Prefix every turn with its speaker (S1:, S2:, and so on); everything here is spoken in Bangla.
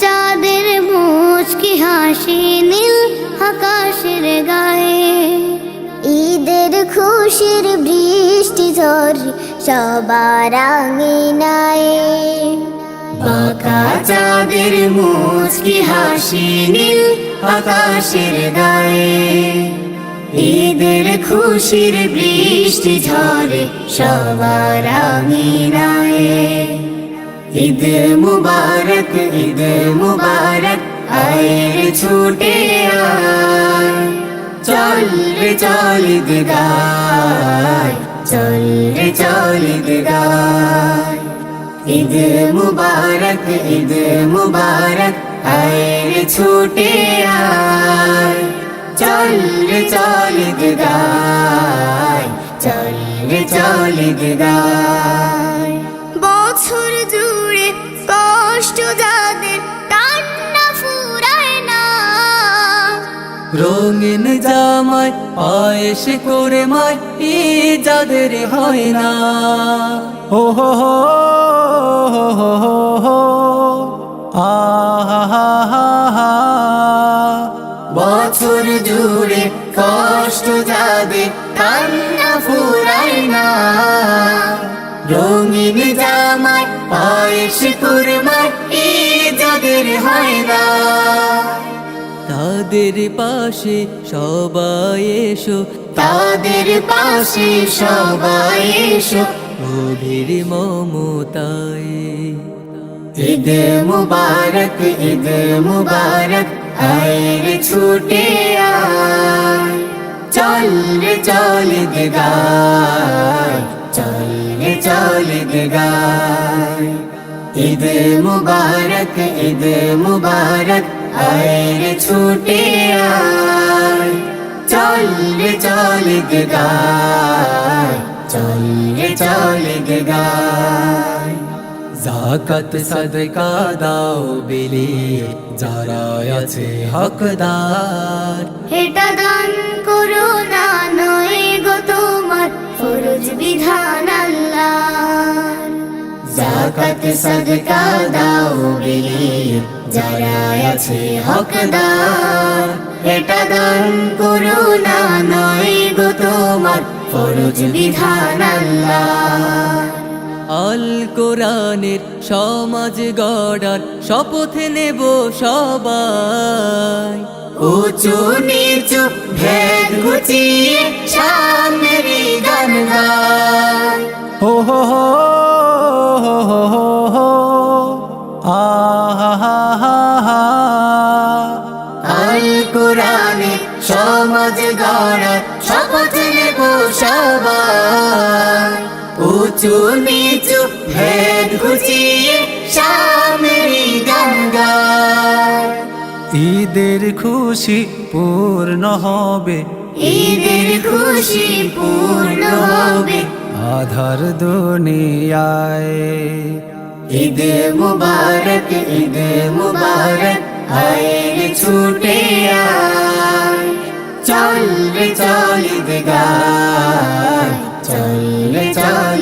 S1: চাঁদের মুচকি হাসি নীল আকাশের গায়ে। ঈদের খুশির বৃষ্টি ঝড় সবার আঙিনায়।
S2: বাঁকা চাঁদের মুচকি হাসি নীল আকাশের গায়ে। ঈদের খুশির বৃষ্টি ঝরে সবার আঙিনায়। ঈদ মুবারক ঈদ মুবারক, আয়ের ছুটে আয়। চল রে চল ঈদ গায় চল রে চল ঈদ গায় ঈদ মুবারক ঈদ মুবারক, আয়ের ছুটে আয়। চল রে চল ঈদ গায় চল রে চল ঈদ গায়
S1: বছর
S2: রঙিন জামায় পায়েস করে মায় ই যাদের হয় না।
S3: ও হো হো হো হো
S2: বছর জুড়ে কষ্ট যাবে কান্না ফুরায় না। রঙিন জামায় পায়েস কুরমায় ই যাদের হয় না। তাদের পাশে সবাই এসো। তাদের পাশে সবাই এসো। গভীর মমতায়। ঈদ মুবারক ঈদ মুবারক আয়ের ছুটে চল রে চল গায় চল রে চল ঈদ মুবারক ঈদ মুবারক আয়ের ছুটে আয়। চল রে, চল গায়। চল রে, চল গায়। জাকাত সদকা দাও বিলি, যারা আছে হকদার।
S1: এটা দান করো না, নয় গো তোমার, ফরজ বিধান
S2: জাকাত সদকা দাও বিলি যারা আছে হকদার এটা দান করো না নয় গো তোমার ফরজ বিধান আল্লাহ। আল কোরআনের সমাজ গড়ার শপথ নেব সবাই। উঁচু নিচু ভেদ গুছিয়ে সমাজ গড়ার শপথ নেব সবাই। উঁচু নিচু ভেদ ঘুচিয়ে সামরি গান গায়
S3: ঈদের খুশি পূর্ণ হবে।
S2: ঈদের খুশি পূর্ণ হবে।
S3: আধার দুনিয়ায়।
S2: ঈদ মুবারক ঈদ মুবারক আয়ের ছুটে আয়। চল রে চল ঈদ গায় চল